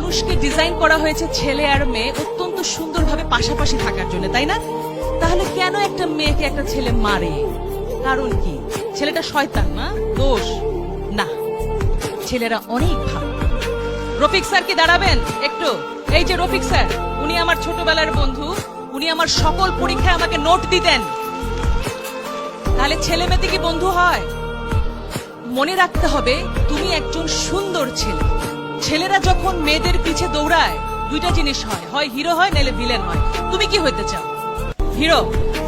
মানুষকে ডিজাইন করা হয়েছে ছেলে আর মেয়ে অত্যন্ত সুন্দরভাবে পাশাপাশি থাকার জন্য, তাই না? তাহলে কেন একটা মেয়েকে একটা ছেলে মারে? কারণ কি? ছেলেটা শয়তান না দোষ? না। ছেলেরা অনেক ভালো। রফিক স্যার কি দাঁড়াবেন? একটু। এই যে রফিক স্যার, উনি আমার ছোটবেলার বন্ধু। উনি আমার সকল পরীক্ষায় আমাকে নোট দিতেন। তাহলে ছেলে মেয়েতে কি বন্ধু হয়? মনে রাখতে হবে, তুমি একজন সুন্দর ছেলে। ছেলেরা যখন মেয়েদের পিছে দৌড়ায়, দুইটা জিনিস হয়। হয় হিরো হয় নাহলে ভিলেন হয়। তুমি কি হইতে চাও? হিরো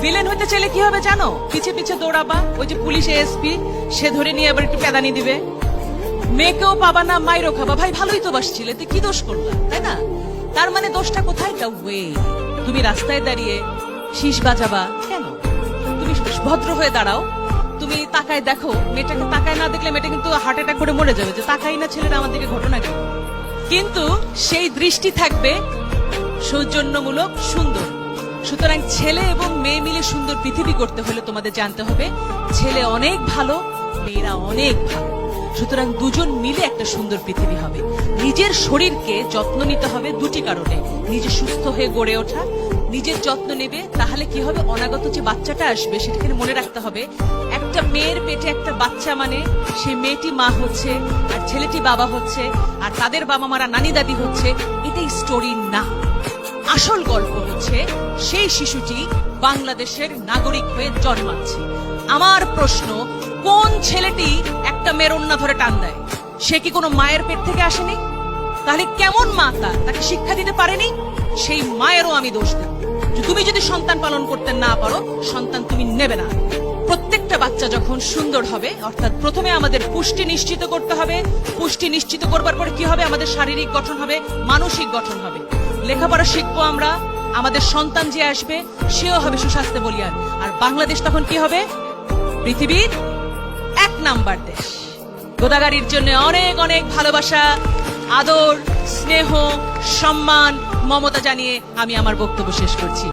ভিলেন হইতে চাইলে কি হবে জানো? পিছে পিছে দৌড়াবা, ওই যে পুলিশ এসপি সে ধরে নিয়ে আবার একটু পেদানি দিবে। মেয়েকেও পাবা না, মাইরও খাবা। ভাই, ভালোই তো বাসছিলে তুই কি দোষ করলা, তাই না? তার মানে দোষটা কোথায়? তা ওয়ে তুমি রাস্তায় দাঁড়িয়ে শীষ বাজাবা, কেন? তুমি ভদ্র হয়ে দাঁড়াও। তুমি তাকায় দেখো মেয়েটাকে তাকায় না দেখলে মেয়েটা কিন্তু হার্ট অ্যাটাক করে মরে যাবে। যে তাকাই না ছেলেরা আমাদেরকে ঘটনা কি? কিন্তু সেই দৃষ্টি থাকবে সৌজন্যমূলক সুন্দর। সুতরাং ছেলে এবং মেয়ে মিলে সুন্দর পৃথিবী করতে হলে তোমাদের জানতে হবে, ছেলে অনেক ভালো, মেয়েরা অনেক ভালো। সুতরাং দুজন মিলে একটা সুন্দর পৃথিবী হবে। নিজের শরীরকে যত্ন নিতে হবে দুটি কারণে। নিজে সুস্থ হয়ে গড়ে ওঠা নিজের যত্ন নেবে, তাহলে কি হবে? অনাগত যে বাচ্চাটা আসবে সেটাকে মনে রাখতে হবে। একটা মেয়ের পেটে একটা বাচ্চা মানে সেই মেয়েটি মা হচ্ছে, আর ছেলেটি বাবা হচ্ছে, আর তাদের বাবা মারা নানি দাদি হচ্ছে, এটাই স্টোরি না। আসল গল্প হচ্ছে, সেই শিশুটি বাংলাদেশের নাগরিক হয়ে জন্মাচ্ছে। আমার প্রশ্ন, কোন ছেলেটি একটা মেয়ের অন্য ধরে টান দেয়? সে কি কোনো মায়ের পেট থেকে আসেনি? তাহলে কেমন মা তার তাকে শিক্ষা দিতে পারেনি? সেই মায়েরও আমি দোষ দেব। তুমি যদি সন্তান পালন করতে না পারো, সন্তান তুমি নেবে না। প্রত্যেকটা বাচ্চা যখন সুন্দর হবে, অর্থাৎ প্রথমে আমাদের পুষ্টি নিশ্চিত করতে হবে। পুষ্টি নিশ্চিত করবার পরে কি হবে? আমাদের শারীরিক গঠন হবে, মানসিক গঠন হবে। লেখাপড়া শিখব আমরা, আমাদের সন্তান যে আসবে, সেও হবে সুস্বাস্থ্য বলিয়ান আর বাংলাদেশ তখন কি হবে? পৃথিবীর এক নাম্বার দেশ। গোদাগাড়ির জন্য অনেক অনেক ভালোবাসা। আদর স্নেহ সম্মান মমতা জানিয়ে আমি আমার বক্তব্য শেষ করছি।